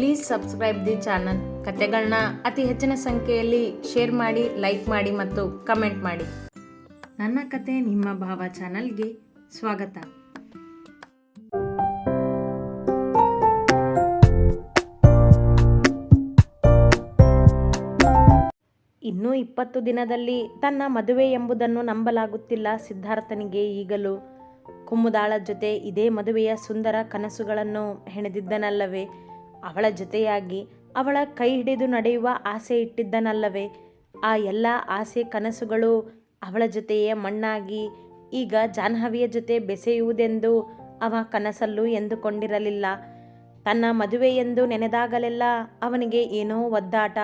Please subscribe the channel ಕತೆಗಳನ್ನ ಅತಿ ಹೆಚ್ಚಿನ ಸಂಖ್ಯೆಯಲ್ಲಿ ಶೇರ್ ಮಾಡಿ ಲೈಕ್ ಮಾಡಿ ಮತ್ತು ಕಮೆಂಟ್ ಮಾಡಿ. ನನ್ನ ಕತೆ ನಿಮ್ಮ ಭಾವ ಚಾನಲ್ಗೆ ಸ್ವಾಗತ. ಇನ್ನೂ ಇಪ್ಪತ್ತು ದಿನದಲ್ಲಿ ತನ್ನ ಮದುವೆ ಎಂಬುದನ್ನು ನಂಬಲಾಗುತ್ತಿಲ್ಲ ಸಿದ್ಧಾರ್ಥನಿಗೆ ಈಗಲೂ. ಕುಮ್ಮುದಾಳ ಜೊತೆ ಇದೇ ಮದುವೆಯ ಸುಂದರ ಕನಸುಗಳನ್ನು ಹೆಣೆದಿದ್ದನಲ್ಲವೇ? ಅವಳ ಜೊತೆಯಾಗಿ ಅವಳ ಕೈ ಹಿಡಿದು ನಡೆಯುವ ಆಸೆ ಇಟ್ಟಿದ್ದನಲ್ಲವೇ? ಆ ಎಲ್ಲ ಆಸೆ ಕನಸುಗಳು ಅವಳ ಜೊತೆಯೇ ಮಣ್ಣಾಗಿ ಈಗ ಜಾಹ್ನವಿಯ ಜೊತೆ ಬೆಸೆಯುವುದೆಂದು ಅವ ಕನಸಲ್ಲೂ ಎಂದುಕೊಂಡಿರಲಿಲ್ಲ. ತನ್ನ ಮದುವೆ ಎಂದು ನೆನೆದಾಗಲೆಲ್ಲ ಅವನಿಗೆ ಏನೋ ಒದ್ದಾಟ.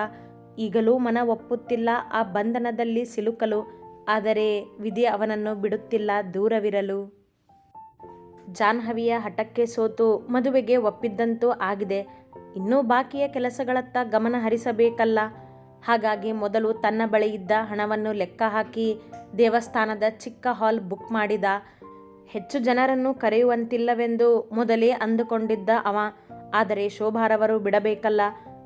ಈಗಲೂ ಮನ ಒಪ್ಪುತ್ತಿಲ್ಲ ಆ ಬಂಧನದಲ್ಲಿ ಸಿಲುಕಲು. ಆದರೆ ವಿಧಿ ಅವನನ್ನು ಬಿಡುತ್ತಿಲ್ಲ ದೂರವಿರಲು. ಜಾಹ್ನವಿಯ ಹಠಕ್ಕೆ ಸೋತು ಮದುವೆಗೆ ಒಪ್ಪಿದ್ದಂತೂ ಆಗಿದೆ. ಇನ್ನೂ ಬಾಕಿಯ ಕೆಲಸಗಳತ್ತ ಗಮನ ಹರಿಸಬೇಕಲ್ಲ. ಹಾಗಾಗಿ ಮೊದಲು ತನ್ನ ಬಳಿ ಇದ್ದ ಹಣವನ್ನು ಲೆಕ್ಕ ಹಾಕಿ ದೇವಸ್ಥಾನದ ಚಿಕ್ಕ ಹಾಲ್ ಬುಕ್ ಮಾಡಿದ. ಹೆಚ್ಚು ಜನರನ್ನು ಕರೆಯುವಂತಿಲ್ಲವೆಂದು ಮೊದಲೇ ಅಂದುಕೊಂಡಿದ್ದ ಅವ. ಆದರೆ ಶೋಭಾರವರು ಬಿಡಬೇಕಲ್ಲ.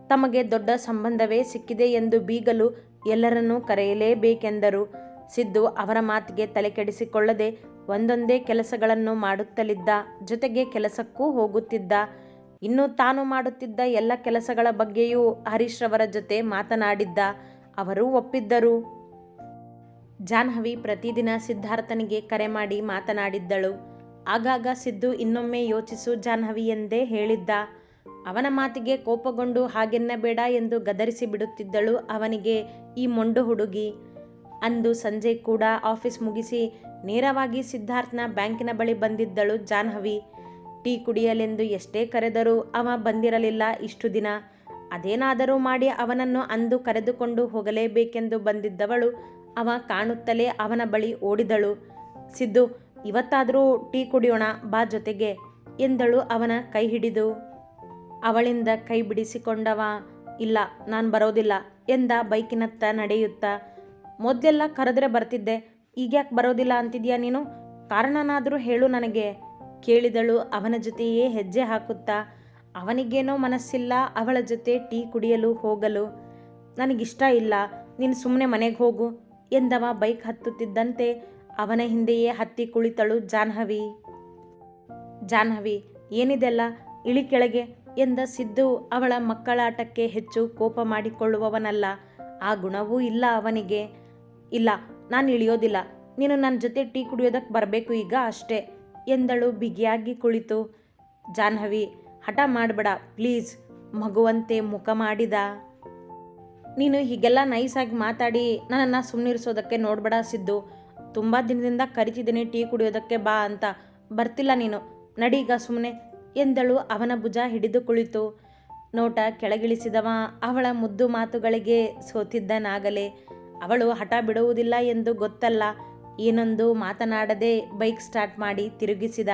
ತಮಗೆ ದೊಡ್ಡ ಸಂಬಂಧವೇ ಸಿಕ್ಕಿದೆ ಎಂದು ಬೀಗಲು ಎಲ್ಲರನ್ನೂ ಕರೆಯಲೇಬೇಕೆಂದರು. ಸಿದ್ದು ಅವರ ಮಾತಿಗೆ ತಲೆಕೆಡಿಸಿಕೊಳ್ಳದೆ ಒಂದೊಂದೇ ಕೆಲಸಗಳನ್ನು ಮಾಡುತ್ತಲಿದ್ದ. ಜೊತೆಗೆ ಕೆಲಸಕ್ಕೂ ಹೋಗುತ್ತಿದ್ದ. ಇನ್ನು ತಾನು ಮಾಡುತ್ತಿದ್ದ ಎಲ್ಲ ಕೆಲಸಗಳ ಬಗ್ಗೆಯೂ ಹರೀಶ್ ರವರ ಜೊತೆ ಮಾತನಾಡಿದ್ದ ಅವರು ಒಪ್ಪಿದ್ದರು. ಜಾಹ್ನವಿ ಪ್ರತಿದಿನ ಸಿದ್ಧಾರ್ಥನಿಗೆ ಕರೆ ಮಾಡಿ ಮಾತನಾಡಿದ್ದಳು. ಆಗಾಗ ಸಿದ್ದು ಇನ್ನೊಮ್ಮೆ ಯೋಚಿಸು ಜಾಹ್ನವಿ ಎಂದೇ ಹೇಳಿದ್ದ. ಅವನ ಮಾತಿಗೆ ಕೋಪಗೊಂಡು ಹಾಗೆನ್ನಬೇಡ ಎಂದು ಗದರಿಸಿ ಬಿಡುತ್ತಿದ್ದಳು ಅವನಿಗೆ ಈ ಮೊಂಡು ಹುಡುಗಿ. ಅಂದು ಸಂಜೆ ಕೂಡ ಆಫೀಸ್ ಮುಗಿಸಿ ನೇರವಾಗಿ ಸಿದ್ಧಾರ್ಥನ ಬ್ಯಾಂಕಿನ ಬಳಿ ಬಂದಿದ್ದಳು ಜಾಹ್ನವಿ. ಟೀ ಕುಡಿಯಲೆಂದು ಎಷ್ಟೇ ಕರೆದರೂ ಅವ ಬಂದಿರಲಿಲ್ಲ ಇಷ್ಟು ದಿನ. ಅದೇನಾದರೂ ಮಾಡಿ ಅವನನ್ನು ಅಂದು ಕರೆದುಕೊಂಡು ಹೋಗಲೇಬೇಕೆಂದು ಬಂದಿದ್ದವಳು ಅವ ಕಾಣುತ್ತಲೇ ಅವನ ಬಳಿ ಓಡಿದಳು. ಸಿದ್ದು, ಇವತ್ತಾದರೂ ಟೀ ಕುಡಿಯೋಣ, ಬಾ ಜೊತೆಗೆ, ಎಂದಳು ಅವನ ಕೈ ಹಿಡಿದು. ಅವಳಿಂದ ಕೈ ಬಿಡಿಸಿಕೊಂಡವ, ಇಲ್ಲ, ನಾನು ಬರೋದಿಲ್ಲ, ಎಂದ ಬೈಕಿನತ್ತ ನಡೆಯುತ್ತಾ. ಮೊದಲೆಲ್ಲ ಕರೆದ್ರೆ ಬರ್ತಿದ್ದೆ, ಈಗ್ಯಾಕೆ ಬರೋದಿಲ್ಲ ಅಂತಿದ್ಯಾ ನೀನು? ಕಾರಣನಾದರೂ ಹೇಳು ನನಗೆ ಕೇಳಿದಳು, ಅವನ ಜೊತೆಯೇ ಹೆಜ್ಜೆ ಹಾಕುತ್ತಾ, ಅವನಿಗೇನೋ ಮನಸ್ಸಿಲ್ಲ, ಅವಳ ಜೊತೆ ಟೀ ಕುಡಿಯಲು ಹೋಗಲು. ನನಗಿಷ್ಟ ಇಲ್ಲ, ನೀನು ಸುಮ್ಮನೆ ಮನೆಗೆ ಹೋಗು, ಎಂದವ ಬೈಕ್ ಹತ್ತುತ್ತಿದ್ದಂತೆ ಅವನ ಹಿಂದೆಯೇ ಹತ್ತಿ ಕುಳಿತಳು ಜಾಹ್ನವಿ. ಜಾಹ್ನವಿ, ಏನಿದೆಲ್ಲ? ಇಳಿ ಕೆಳಗೆ, ಎಂದ ಸಿದ್ದು, ಅವಳ ಮಕ್ಕಳಾಟಕ್ಕೆ ಹೆಚ್ಚು ಕೋಪ ಮಾಡಿಕೊಳ್ಳುವವನಲ್ಲ, ಆ ಗುಣವೂ ಇಲ್ಲ ಅವನಿಗೆ. ಇಲ್ಲ, ನಾನು ಇಳಿಯೋದಿಲ್ಲ, ನೀನು ನನ್ನ ಜೊತೆ ಟೀ ಕುಡಿಯೋದಕ್ಕೆ ಬರಬೇಕು ಈಗ ಅಷ್ಟೇ. ಎಂದಳು ಬಿಗಿಯಾಗಿ ಕುಳಿತು. ಜಾಹ್ನವಿ, ಹಠ ಮಾಡಬೇಡ, ಪ್ಲೀಸ್. ಮಗುವಂತೆ ಮುಖ ಮಾಡಿದ. ನೀನು ಹೀಗೆಲ್ಲ ನೈಸಾಗಿ ಮಾತಾಡಿ, ನನ್ನನ್ನು ಸುಮ್ಮನಿರಿಸೋದಕ್ಕೆ ನೋಡಬೇಡ ಸಿದ್ದು. ತುಂಬ ದಿನದಿಂದ ಕರಿತಿದ್ದೀನಿ, ಟೀ ಕುಡಿಯೋದಕ್ಕೆ ಬಾ ಅಂತ. ಬರ್ತಿಲ್ಲ ನೀನು. ನಡೀಗ ಸುಮ್ಮನೆ ಎಂದಳು ಅವನ ಭುಜ ಹಿಡಿದು ಕುಳಿತು. ನೋಟ ಕೆಳಗಿಳಿಸಿದವ, ಅವಳ ಮುದ್ದು ಮಾತುಗಳಿಗೆ ಸೋತಿದ್ದನಾಗಲೇ. ಅವಳು ಹಠ ಬಿಡುವುದಿಲ್ಲ ಎಂದು ಗೊತ್ತಲ್ಲ. ಏನೊಂದು ಮಾತನಾಡದೆ ಬೈಕ್ ಸ್ಟಾರ್ಟ್ ಮಾಡಿ ತಿರುಗಿಸಿದ,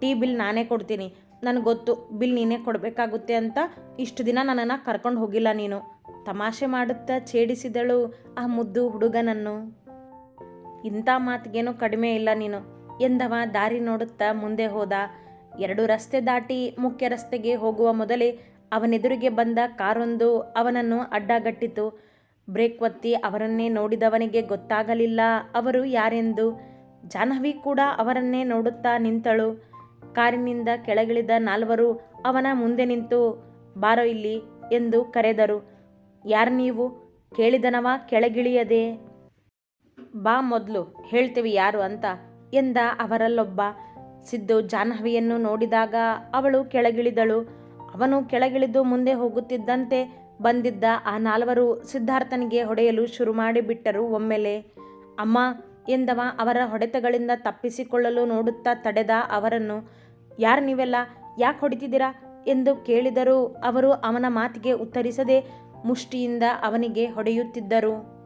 ಟೀ ಬಿಲ್ ನಾನೇ ಕೊಡ್ತೀನಿ. ನನಗೆ ಗೊತ್ತು, ಬಿಲ್ ನೀನೇ ಕೊಡಬೇಕಾಗುತ್ತೆ ಅಂತ ಇಷ್ಟು ದಿನ ನನ್ನನ್ನು ಕರ್ಕೊಂಡು ಹೋಗಿಲ್ಲ ನೀನು. ತಮಾಷೆ ಮಾಡುತ್ತಾ ಛೇಡಿಸಿದಳು ಆ ಮುದ್ದು ಹುಡುಗನನ್ನು. ಇಂಥ ಮಾತಿಗೇನೂ ಕಡಿಮೆ ಇಲ್ಲ ನೀನು. ಎಂದವ ದಾರಿ ನೋಡುತ್ತಾ ಮುಂದೆ ಹೋದ. ಎರಡು ರಸ್ತೆ ದಾಟಿ ಮುಖ್ಯ ರಸ್ತೆಗೆ ಹೋಗುವ ಮೊದಲೇ ಅವನೆದುರಿಗೆ ಬಂದ ಕಾರೊಂದು ಅವನನ್ನು ಅಡ್ಡಗಟ್ಟಿತು. ಬ್ರೇಕ್ ಒತ್ತಿ ಅವರನ್ನೇ ನೋಡಿದವನಿಗೆ ಗೊತ್ತಾಗಲಿಲ್ಲ. ಅವರು ಯಾರೆಂದು? ಜಾಹ್ನವಿ ಕೂಡ ಅವರನ್ನೇ ನೋಡುತ್ತಾ ನಿಂತಳು. ಕಾರಿನಿಂದ ಕೆಳಗಿಳಿದ ನಾಲ್ವರು ಅವನ ಮುಂದೆ ನಿಂತು, ಬಾರೋ ಇಲ್ಲಿ ಎಂದು ಕರೆದರು. ಯಾರು ನೀವು? ಕೇಳಿದನವ? ಕೆಳಗಿಳಿಯದೆ? ಬಾ ಮೊದಲು, ಹೇಳ್ತೀವಿ ಯಾರು ಅಂತ ಎಂದ ಅವರಲ್ಲೊಬ್ಬ. ಸಿದ್ದು ಜಾಹ್ನವಿಯನ್ನು ನೋಡಿದಾಗ ಅವಳು ಕೆಳಗಿಳಿದಳು. ಅವನು ಕೆಳಗಿಳಿದು ಮುಂದೆ ಹೋಗುತ್ತಿದ್ದಂತೆ ಬಂದಿದ್ದ ಆ ನಾಲ್ವರು ಸಿದ್ಧಾರ್ಥನಿಗೆ ಹೊಡೆಯಲು ಶುರು ಮಾಡಿಬಿಟ್ಟರು ಒಮ್ಮೆಲೆ. ಅಮ್ಮ, ಎಂದವ ಅವರ ಹೊಡೆತಗಳಿಂದ ತಪ್ಪಿಸಿಕೊಳ್ಳಲು ನೋಡುತ್ತಾ ತಡೆದ ಅವರನ್ನು. ಯಾರು ನೀವೆಲ್ಲ? ಯಾಕೆ ಹೊಡಿತಿದ್ದೀರಾ? ಎಂದು ಕೇಳಿದರೂ ಅವರು ಅವನ ಮಾತಿಗೆ ಉತ್ತರಿಸದೆ ಮುಷ್ಟಿಯಿಂದ ಅವನಿಗೆ ಹೊಡೆಯುತ್ತಿದ್ದರು.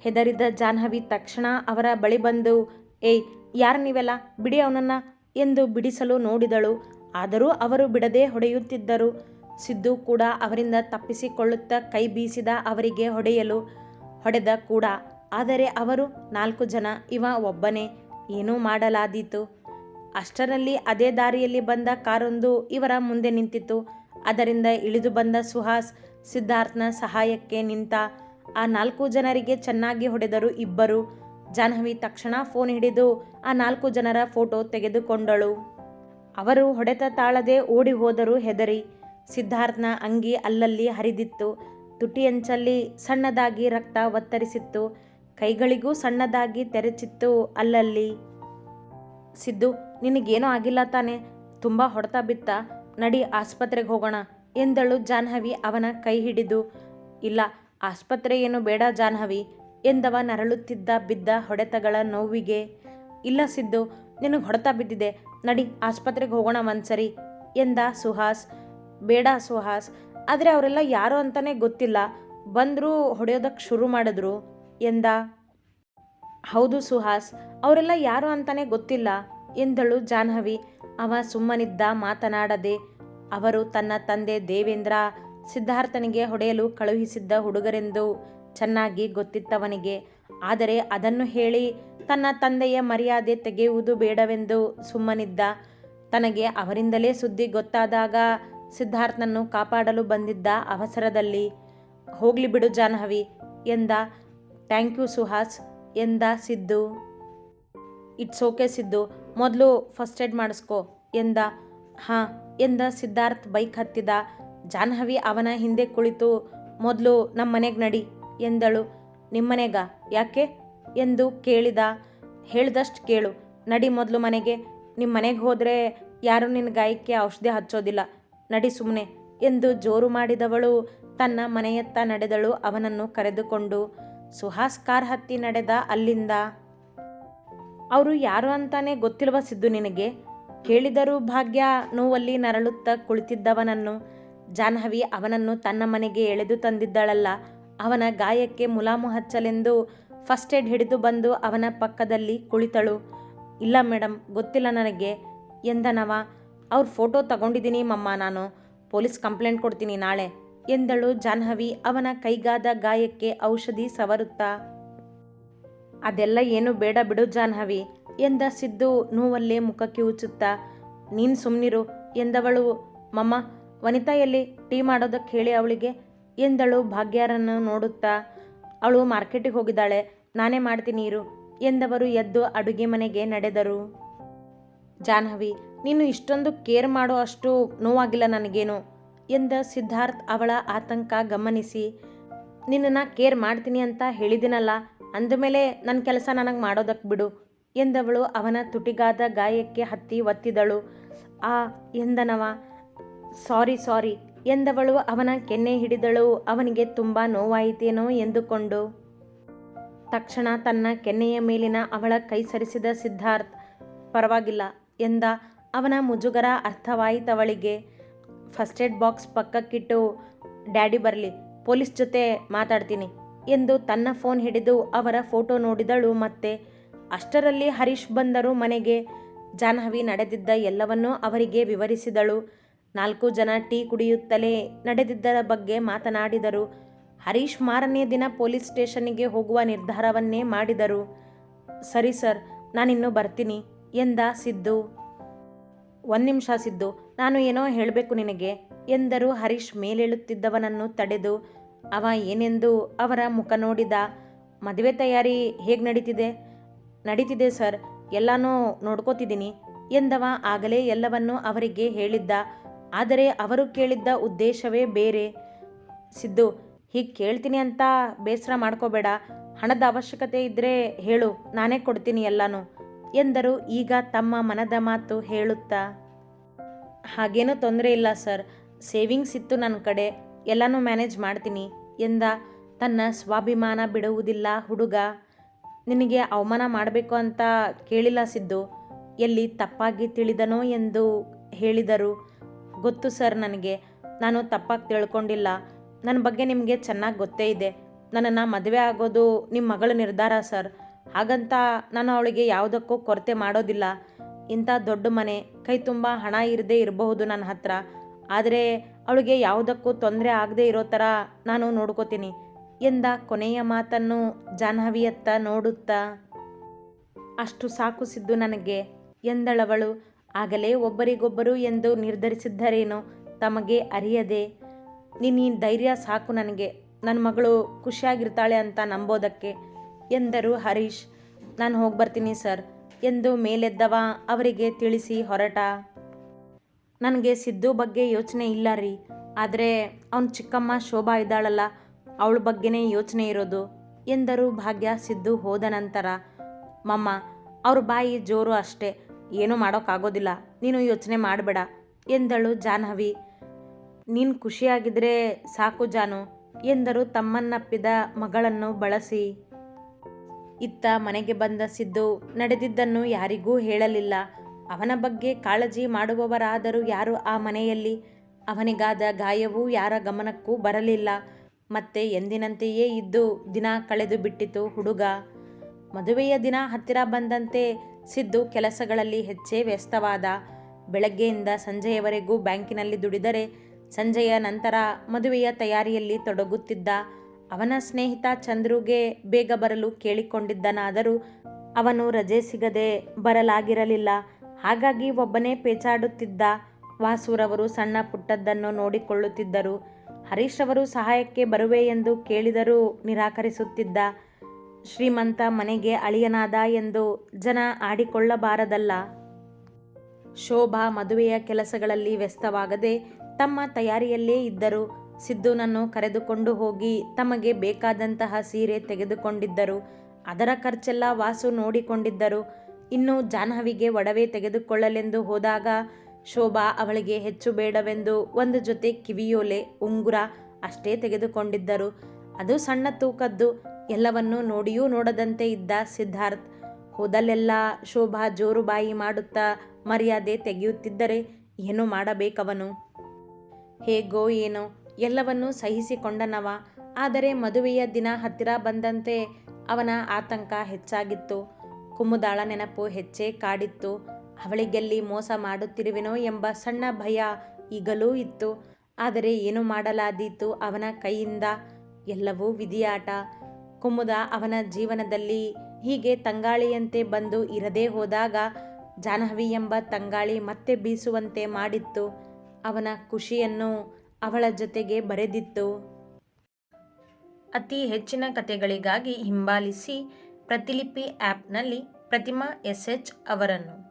ಹೆದರಿದ ಜಾಹ್ನವಿ ತಕ್ಷಣ ಅವರ ಬಳಿ ಬಂದು, ಏಯ್, ಯಾರು ನೀವೆಲ್ಲ? ಬಿಡಿ ಅವನನ್ನು ಎಂದು ಬಿಡಿಸಲು ನೋಡಿದಳು. ಆದರೂ ಅವರು ಬಿಡದೆ ಹೊಡೆಯುತ್ತಿದ್ದರು. ಸಿದ್ದು ಕೂಡ ಅವರಿಂದ ತಪ್ಪಿಸಿಕೊಳ್ಳುತ್ತಾ ಕೈ ಬೀಸಿದ ಅವರಿಗೆ ಹೊಡೆಯಲು ಹೊಡೆದ ಕೂಡ. ಆದರೆ ಅವರು ನಾಲ್ಕು ಜನ, ಇವ ಒಬ್ಬನೇ. ಏನೂ ಮಾಡಲಾದೀತು. ಅಷ್ಟರಲ್ಲಿ ಅದೇ ದಾರಿಯಲ್ಲಿ ಬಂದ ಕಾರೊಂದು ಇವರ ಮುಂದೆ ನಿಂತಿತು ಅದರಿಂದ ಇಳಿದು ಬಂದ ಸುಹಾಸ್ ಸಿದ್ಧಾರ್ಥನ ಸಹಾಯಕ್ಕೆ ನಿಂತ ಆ ನಾಲ್ಕು ಜನರಿಗೆ ಚೆನ್ನಾಗಿ ಹೊಡೆದರು ಇಬ್ಬರು. ಜಾಹ್ನವಿ ತಕ್ಷಣ ಫೋನ್ ಹಿಡಿದು ಆ ನಾಲ್ಕು ಜನರ ಫೋಟೋ ತೆಗೆದುಕೊಂಡಳು. ಅವರು ಹೊಡೆತ ತಾಳದೆ ಓಡಿ ಹೋದರು ಹೆದರಿ. ಸಿದ್ಧಾರ್ಥನ ಅಂಗಿ ಅಲ್ಲಲ್ಲಿ ಹರಿದಿತ್ತು. ತುಟಿಯಂಚಲ್ಲಿ ಸಣ್ಣದಾಗಿ ರಕ್ತ ಒತ್ತರಿಸಿತ್ತು. ಕೈಗಳಿಗೂ ಸಣ್ಣದಾಗಿ ತೆರೆಚಿತ್ತು ಅಲ್ಲಲ್ಲಿ. ಸಿದ್ದು, ನಿನಗೇನೂ ಆಗಿಲ್ಲ ತಾನೆ? ತುಂಬ ಹೊಡೆತ ಬಿತ್ತ. ನಡಿ ಆಸ್ಪತ್ರೆಗೆ ಹೋಗೋಣ ಎಂದಳು ಜಾಹ್ನವಿ ಅವನ ಕೈ ಹಿಡಿದು. ಇಲ್ಲ, ಆಸ್ಪತ್ರೆ ಏನು ಬೇಡ ಜಾನ್ಹವಿ ಎಂದವ ನರಳುತ್ತಿದ್ದ ಬಿದ್ದ ಹೊಡೆತಗಳ ನೋವಿಗೆ. ಇಲ್ಲ ಸಿದ್ದು, ನಿನಗೆ ಹೊಡೆತ ಬಿದ್ದಿದೆ. ನಡಿ ಆಸ್ಪತ್ರೆಗೆ ಹೋಗೋಣ ಒಂದ್ಸರಿ ಎಂದ ಸುಹಾಸ್. ಬೇಡ ಸುಹಾಸ್ ಆದರೆ ಅವರೆಲ್ಲ ಯಾರು ಅಂತಲೇ ಗೊತ್ತಿಲ್ಲ. ಬಂದರೂ ಹೊಡೆಯೋದಕ್ಕೆ ಶುರು ಮಾಡಿದ್ರು. ಎಂದ? ಹೌದು ಸುಹಾಸ್ ಅವರೆಲ್ಲ ಯಾರು ಅಂತಲೇ ಗೊತ್ತಿಲ್ಲ. ಎಂದಳು ಜಾಹ್ನವಿ. ಅವ ಸುಮ್ಮನಿದ್ದ ಮಾತನಾಡದೆ. ಅವರು ತನ್ನ ತಂದೆ ದೇವೇಂದ್ರ ಸಿದ್ಧಾರ್ಥನಿಗೆ ಹೊಡೆಯಲು ಕಳುಹಿಸಿದ್ದ ಹುಡುಗರೆಂದು ಚೆನ್ನಾಗಿ ಗೊತ್ತಿತ್ತವನಿಗೆ. ಆದರೆ ಅದನ್ನು ಹೇಳಿ ತನ್ನ ತಂದೆಯ ಮರ್ಯಾದೆ ತೆಗೆಯುವುದು ಬೇಡವೆಂದು ಸುಮ್ಮನಿದ್ದ. ತನಗೆ ಅವರಿಂದಲೇ ಸುದ್ದಿ ಗೊತ್ತಾದಾಗ ಸಿದ್ಧಾರ್ಥನನ್ನು ಕಾಪಾಡಲು ಬಂದಿದ್ದ ಅವಸರದಲ್ಲಿ, ಹೋಗ್ಲಿ ಬಿಡು ಜಾನ್ಹವಿ ಎಂದ, ಥ್ಯಾಂಕ್ ಯು ಸುಹಾಸ್ ಎಂದ ಸಿದ್ದು. ಇಟ್ಸ್ ಓಕೆ ಸಿದ್ದು, ಮೊದಲು ಫಸ್ಟ್ ಏಡ್ ಮಾಡಿಸ್ಕೊ ಎಂದ, ಹಾಂ ಎಂದ ಸಿದ್ಧಾರ್ಥ್ ಬೈಕ್ ಹತ್ತಿದ, ಜಾಹ್ನವಿ ಅವನ ಹಿಂದೆ ಕುಳಿತು, ಮೊದಲು ನಮ್ಮ ಮನೆಗೆ ನಡಿ ಎಂದಳು. ನಿಮ್ಮನೆಗ ಯಾಕೆ? ಎಂದು ಕೇಳಿದ, ಹೇಳ್ದಷ್ಟು ಕೇಳು, ನಡಿ ಮೊದಲು ಮನೆಗೆ ನಿಮ್ಮ ಮನೆಗೆ ಹೋದರೆ ಯಾರೂ ನಿನ್ನ ಗಾಯಕ್ಕೆ ಔಷಧಿ ಹಚ್ಚೋದಿಲ್ಲ ನಡಿ ಸುಮ್ಮನೆ ಎಂದು ಜೋರು ಮಾಡಿದವಳು. ತನ್ನ ಮನೆಯತ್ತ ನಡೆದಳು. ಅವನನ್ನು ಕರೆದುಕೊಂಡು ಸುಹಾಸ್ ಕಾರ್ ಹತ್ತಿ ನಡೆದ ಅಲ್ಲಿಂದ. ಅವರು ಯಾರು ಅಂತಾನೆ ಗೊತ್ತಿಲ್ವ ಸಿದ್ದು ನಿನಗೆ? ಕೇಳಿದರೂ ಭಾಗ್ಯ ನೋವಲ್ಲಿ ನರಳುತ್ತಾ ಕುಳಿತಿದ್ದವನನ್ನು. ಜಾಹ್ನವಿ ಅವನನ್ನು ತನ್ನ ಮನೆಗೆ ಎಳೆದು ತಂದಿದ್ದಳಲ್ಲ. ಅವನ ಗಾಯಕ್ಕೆ ಮುಲಾಮು ಹಚ್ಚಲೆಂದು ಫಸ್ಟ್ ಏಡ್ ಹಿಡಿದು ಬಂದು ಅವನ ಪಕ್ಕದಲ್ಲಿ ಕುಳಿತಳು. ಇಲ್ಲ ಮೇಡಮ್ ಗೊತ್ತಿಲ್ಲ ನನಗೆ. ಎಂದನವ? ಅವ್ರ ಫೋಟೋ ತಗೊಂಡಿದ್ದೀನಿ ಮಮ್ಮ ನಾನು. ಪೊಲೀಸ್ ಕಂಪ್ಲೇಂಟ್ ಕೊಡ್ತೀನಿ ನಾಳೆ, ಎಂದಳು ಜಾಹ್ನವಿ ಅವನ ಕೈಗಾದ ಗಾಯಕ್ಕೆ ಔಷಧಿ ಸವರುತ್ತಾ. ಅದೆಲ್ಲ ಏನು ಬೇಡ ಬಿಡು ಜಾನ್ಹವಿ ಎಂದ ಸಿದ್ದು ನೋವಲ್ಲೇ ಮುಖಕ್ಕೆ ಕಿವುಚುತ್ತಾ ನೀನು ಸುಮ್ಮನಿರು ಎಂದವಳು ಮಮ್ಮ, ವನಿತಾಯಲ್ಲಿ ಟೀ ಮಾಡೋದಕ್ಕೆ ಹೇಳಿ ಅವಳಿಗೆ, ಎಂದಳು ಭಾಗ್ಯರನ್ನು ನೋಡುತ್ತಾ. ಅವಳು ಮಾರ್ಕೆಟಿಗೆ ಹೋಗಿದ್ದಾಳೆ, ನಾನೇ ಮಾಡ್ತೀನಿ ಇರು, ಎಂದವರು ಎದ್ದು ಅಡುಗೆ ಮನೆಗೆ ನಡೆದರು. ಜಾಹ್ನವಿ ನೀನು ಇಷ್ಟೊಂದು ಕೇರ್ ಮಾಡೋ ಅಷ್ಟು ನೋವಾಗಿಲ್ಲ ನನಗೇನು ಎಂದ ಸಿದ್ಧಾರ್ಥ್ ಅವಳ ಆತಂಕ ಗಮನಿಸಿ, ನಿನ್ನನ್ನು ಕೇರ್ ಮಾಡ್ತೀನಿ ಅಂತ ಹೇಳಿದಿನಲ್ಲ ಅಂದಮೇಲೆ ನನ್ನ ಕೆಲಸ ನನಗೆ ಮಾಡೋದಕ್ಕೆ ಬಿಡು ಎಂದವಳು ಅವನ ತುಟಿಗಾದ ಗಾಯಕ್ಕೆ ಹತ್ತಿ ಒತ್ತಿದಳು. ಆ ಎಂದನವ, ಸಾರಿ ಸಾರಿ, ಎಂದವಳು ಅವನ ಕೆನ್ನೆ ಹಿಡಿದಳು, ಅವನಿಗೆ ತುಂಬ ನೋವಾಯಿತೇನೋ ಎಂದುಕೊಂಡು. ತಕ್ಷಣ ತನ್ನ ಕೆನ್ನೆಯ ಮೇಲಿನ ಅವಳ ಕೈ ಸರಿಸಿದ ಸಿದ್ಧಾರ್ಥ್, ಪರವಾಗಿಲ್ಲ, ಎಂದ ಅವನ ಮುಜುಗರ ಅರ್ಥವಾಯಿತವಳಿಗೆ. ಫಸ್ಟ್ ಏಡ್ ಬಾಕ್ಸ್ ಪಕ್ಕಕ್ಕಿಟ್ಟು, ಡ್ಯಾಡಿ ಬರಲಿ, ಪೊಲೀಸ್ ಜೊತೆ ಮಾತಾಡ್ತೀನಿ ಎಂದು ತನ್ನ ಫೋನ್ ಹಿಡಿದು ಅವರ ಫೋಟೋ ನೋಡಿದಳು ಮತ್ತೆ. ಅಷ್ಟರಲ್ಲಿ ಹರೀಶ್ ಬಂದರು ಮನೆಗೆ ಜಾಹ್ನವಿ ನಡೆದಿದ್ದ ಎಲ್ಲವನ್ನೂ ಅವರಿಗೆ ವಿವರಿಸಿದಳು. ನಾಲ್ಕು ಜನ ಟೀ ಕುಡಿಯುತ್ತಲೇ ನಡೆದಿದ್ದರ ಬಗ್ಗೆ ಮಾತನಾಡಿದರು. ಹರೀಶ್ ಮಾರನೇ ದಿನ ಪೊಲೀಸ್ ಸ್ಟೇಷನ್ನಿಗೆ ಹೋಗುವ ನಿರ್ಧಾರವನ್ನೇ ಮಾಡಿದರು. ಸರಿ ಸರ್, ನಾನಿನ್ನು ಬರ್ತೀನಿ ಎಂದ ಸಿದ್ದು. ಒಂದು ನಿಮಿಷ ಸಿದ್ದು, ನಾನು ಏನೋ ಹೇಳಬೇಕು ನಿನಗೆ, ಎಂದರು ಹರೀಶ್ ಮೇಲೇಳುತ್ತಿದ್ದವನನ್ನು ತಡೆದು. ಅವ ಏನೆಂದು ಅವರ ಮುಖ ನೋಡಿದ. ಮದುವೆ ತಯಾರಿ ಹೇಗೆ ನಡೀತಿದೆ? ನಡೀತಿದೆ ಸರ್, ಎಲ್ಲನೂ ನೋಡ್ಕೋತಿದ್ದೀನಿ ಎಂದವ ಆಗಲೇ ಎಲ್ಲವನ್ನೂ ಅವರಿಗೆ ಹೇಳಿದ್ದ. ಆದರೆ ಅವರು ಕೇಳಿದ್ದ ಉದ್ದೇಶವೇ ಬೇರೆ. ಸಿದ್ದು, ಹೀಗೆ ಕೇಳ್ತೀನಿ ಅಂತ ಬೇಸರ ಮಾಡ್ಕೋಬೇಡ. ಹಣದ ಅವಶ್ಯಕತೆ ಇದ್ದರೆ ಹೇಳು, ನಾನೇ ಕೊಡ್ತೀನಿ ಎಲ್ಲನೂ. ಎಂದರು. ಈಗ ತಮ್ಮ ಮನದ ಮಾತು ಹೇಳುತ್ತಾ, ಹಾಗೇನೂ ತೊಂದರೆ ಇಲ್ಲ ಸರ್. ಸೇವಿಂಗ್ಸ್ ಇತ್ತು ನನ್ನ ಕಡೆ. ಎಲ್ಲನೂ ಮ್ಯಾನೇಜ್ ಮಾಡ್ತೀನಿ ಎಂದ. ತನ್ನ ಸ್ವಾಭಿಮಾನ ಬಿಡುವುದಿಲ್ಲ ಹುಡುಗ. ನಿನಗೆ ಅವಮಾನ ಮಾಡಬೇಕು ಅಂತ ಕೇಳಿಲ್ಲ ಸಿದ್ದು. ಎಲ್ಲಿ ತಪ್ಪಾಗಿ ತಿಳಿದನೋ ಎಂದು ಹೇಳಿದರು. ಗೊತ್ತು ಸರ್ ನನಗೆ. ನಾನು ತಪ್ಪಾಗಿ ತಿಳ್ಕೊಂಡಿಲ್ಲ. ನನ್ನ ಬಗ್ಗೆ ನಿಮಗೆ ಚೆನ್ನಾಗಿ ಗೊತ್ತೇ ಇದೆ. ನನ್ನನ್ನು ಮದುವೆ ಆಗೋದು ನಿಮ್ಮ ಮಗಳ ನಿರ್ಧಾರ ಸರ್. ಹಾಗಂತ ನಾನು ಅವಳಿಗೆ ಯಾವುದಕ್ಕೂ ಕೊರತೆ ಮಾಡೋದಿಲ್ಲ. ಇಂಥ ದೊಡ್ಡ ಮನೆ, ಕೈ ತುಂಬ ಹಣ ಇರದೇ ಇರಬಹುದು ನನ್ನ ಹತ್ರ. ಆದರೆ ಅವಳಿಗೆ ಯಾವುದಕ್ಕೂ ತೊಂದರೆ ಆಗದೆ ಇರೋ ಥರ ನಾನು ನೋಡ್ಕೋತೀನಿ. ಎಂದ ಕೊನೆಯ ಮಾತನ್ನು ಜಾಹ್ನವಿಯತ್ತ ನೋಡುತ್ತಾ? ಅಷ್ಟು ಸಾಕು ಸಿದ್ದು ನನಗೆ, ಎಂದಳವಳು. ಆಗಲೇ ಒಬ್ಬರಿಗೊಬ್ಬರು ಎಂದು ನಿರ್ಧರಿಸಿದ್ದರೇನೋ ತಮಗೆ ಅರಿಯದೆ. ನಿನ್ನ ಈ ಧೈರ್ಯ ಸಾಕು ನನಗೆ. ನನ್ನ ಮಗಳು ಖುಷಿಯಾಗಿರ್ತಾಳೆ ಅಂತ ನಂಬೋದಕ್ಕೆ. ಎಂದರು ಹರೀಶ್. ನಾನು ಹೋಗಿ ಬರ್ತೀನಿ ಸರ್ ಎಂದು ಮೇಲೆದ್ದವ ಅವರಿಗೆ ತಿಳಿಸಿ ಹೊರಟ. ನನಗೆ ಸಿದ್ದು ಬಗ್ಗೆ ಯೋಚನೆ ಇಲ್ಲ ರೀ. ಆದರೆ ಅವನ ಚಿಕ್ಕಮ್ಮ ಶೋಭಾ ಇದ್ದಾಳಲ್ಲ, ಅವಳ ಬಗ್ಗೆನೇ ಯೋಚನೆ ಇರೋದು ಎಂದರು ಭಾಗ್ಯ ಸಿದ್ದು ಹೋದ ನಂತರ. ಮಮ್ಮ, ಅವ್ರ ಬಾಯಿ ಜೋರು ಅಷ್ಟೇ. ಏನೂ ಮಾಡೋಕ್ಕಾಗೋದಿಲ್ಲ. ನೀನು ಯೋಚನೆ ಮಾಡಬೇಡ ಎಂದಳು ಜಾಹ್ನವಿ. ನೀನು ಖುಷಿಯಾಗಿದ್ರೆ ಸಾಕು ಜಾನು ಎಂದರು ತಮ್ಮನ್ನಪ್ಪಿದ ಮಗಳನ್ನು ಬಳಸಿ. ಇತ್ತ ಮನೆಗೆ ಬಂದ ಸಿದ್ದು ನಡೆದಿದ್ದನ್ನು ಯಾರಿಗೂ ಹೇಳಲಿಲ್ಲ. ಅವನ ಬಗ್ಗೆ ಕಾಳಜಿ ಮಾಡುವವರಾದರೂ ಯಾರು ಆ ಮನೆಯಲ್ಲಿ? ಅವನಿಗಾದ ಗಾಯವೂ ಯಾರ ಗಮನಕ್ಕೂ ಬರಲಿಲ್ಲ. ಮತ್ತೆ ಎಂದಿನಂತೆಯೇ ಇದ್ದು ದಿನ ಕಳೆದು ಬಿಟ್ಟಿತು ಹುಡುಗ. ಮದುವೆಯ ದಿನ ಹತ್ತಿರ ಬಂದಂತೆ ಸಿದ್ದು ಕೆಲಸಗಳಲ್ಲಿ ಹೆಚ್ಚೇ ವ್ಯಸ್ತವಾದ. ಬೆಳಗ್ಗೆಯಿಂದ ಸಂಜೆಯವರೆಗೂ ಬ್ಯಾಂಕಿನಲ್ಲಿ ದುಡಿದರೆ ಸಂಜೆಯ ನಂತರ ಮದುವೆಯ ತಯಾರಿಯಲ್ಲಿ ತೊಡಗುತ್ತಿದ್ದ. ಅವನ ಸ್ನೇಹಿತ ಚಂದ್ರುಗೆ ಬೇಗ ಬರಲು ಕೇಳಿಕೊಂಡಿದ್ದನಾದರೂ ಅವನು ರಜೆ ಸಿಗದೆ ಬರಲಾಗಿರಲಿಲ್ಲ. ಹಾಗಾಗಿ ಒಬ್ಬನೇ ಪೇಚಾಡುತ್ತಿದ್ದ ವಾಸುರವರು ಸಣ್ಣ ಪುಟ್ಟದ್ದನ್ನು ನೋಡಿಕೊಳ್ಳುತ್ತಿದ್ದರು. ಹರೀಶ್ ಅವರು ಸಹಾಯಕ್ಕೆ ಬರುವೆ ಎಂದು ಕೇಳಿದರೂ ನಿರಾಕರಿಸುತ್ತಿದ್ದ ಶ್ರೀಮಂತ ಮನೆಗೆ ಅಳಿಯನಾದ ಎಂದು ಜನ ಆಡಿಕೊಳ್ಳಬಾರದಲ್ಲ. ಶೋಭಾ ಮದುವೆಯ ಕೆಲಸಗಳಲ್ಲಿ ವ್ಯಸ್ತವಾಗದೆ ತಮ್ಮ ತಯಾರಿಯಲ್ಲೇ ಇದ್ದರು. ಸಿದ್ದುನನ್ನು ಕರೆದುಕೊಂಡು ಹೋಗಿ ತಮಗೆ ಬೇಕಾದಂತಹ ಸೀರೆ ತೆಗೆದುಕೊಂಡಿದ್ದರು. ಅದರ ಖರ್ಚೆಲ್ಲ ವಾಸು ನೋಡಿಕೊಂಡಿದ್ದರು. ಇನ್ನು ಜಾಹ್ನವಿಗೆ ಒಡವೆ ತೆಗೆದುಕೊಳ್ಳಲೆಂದು ಹೋದಾಗ ಶೋಭಾ ಅವಳಿಗೆ ಹೆಚ್ಚು ಬೇಡವೆಂದು ಒಂದು ಜೊತೆ ಕಿವಿಯೋಲೆ, ಉಂಗುರ ಅಷ್ಟೇ ತೆಗೆದುಕೊಂಡಿದ್ದರು. ಅದು ಸಣ್ಣ ತೂಕದ್ದು. ಎಲ್ಲವನ್ನೂ ನೋಡಿಯೂ ನೋಡದಂತೆ ಇದ್ದ ಸಿದ್ಧಾರ್ಥ್, ಹೋದಲ್ಲೆಲ್ಲ ಶೋಭಾ ಜೋರು ಬಾಯಿ ಮಾಡುತ್ತಾ ಮರ್ಯಾದೆ ತೆಗೆಯುತ್ತಿದ್ದರೆ ಏನು ಮಾಡಬೇಕವನು? ಹೇಗೋ ಏನೋ. ಎಲ್ಲವನ್ನೂ ಸಹಿಸಿಕೊಂಡನವ. ಆದರೆ ಮದುವೆಯ ದಿನ ಹತ್ತಿರ ಬಂದಂತೆ ಅವನ ಆತಂಕ ಹೆಚ್ಚಾಗಿತ್ತು. ಕುಮುದಾಳ ನೆನಪು ಹೆಚ್ಚೇ ಕಾಡಿತ್ತು. ಅವಳಿಗೆಲ್ಲಿ ಮೋಸ ಮಾಡುತ್ತಿರುವೆನೋ ಎಂಬ ಸಣ್ಣ ಭಯ ಈಗಲೂ ಇತ್ತು. ಆದರೆ ಏನು ಮಾಡಲಾದೀತು ಅವನ ಕೈಯಿಂದ? ಎಲ್ಲವೂ ವಿಧಿಯಾಟ. ಕುಮುದ ಅವನ ಜೀವನದಲ್ಲಿ ಹೀಗೆ ತಂಗಾಳಿಯಂತೆ ಬಂದು ಇರದೇ ಹೋದಾಗ ಜಾಹ್ನವಿ ಎಂಬ ತಂಗಾಳಿ ಮತ್ತೆ ಬೀಸುವಂತೆ ಮಾಡಿತ್ತು. ಅವನ ಖುಷಿಯನ್ನು ಅವಳ ಜೊತೆಗೆ ಬರೆದಿತ್ತು. ಅತಿ ಹೆಚ್ಚಿನ ಕಥೆಗಳಿಗಾಗಿ ಹಿಂಬಾಲಿಸಿ ಪ್ರತಿಲಿಪಿ ಆ್ಯಪ್ನಲ್ಲಿ ಪ್ರತಿಮಾ ಎಸ್ ಎಚ್ ಅವರನ್ನು.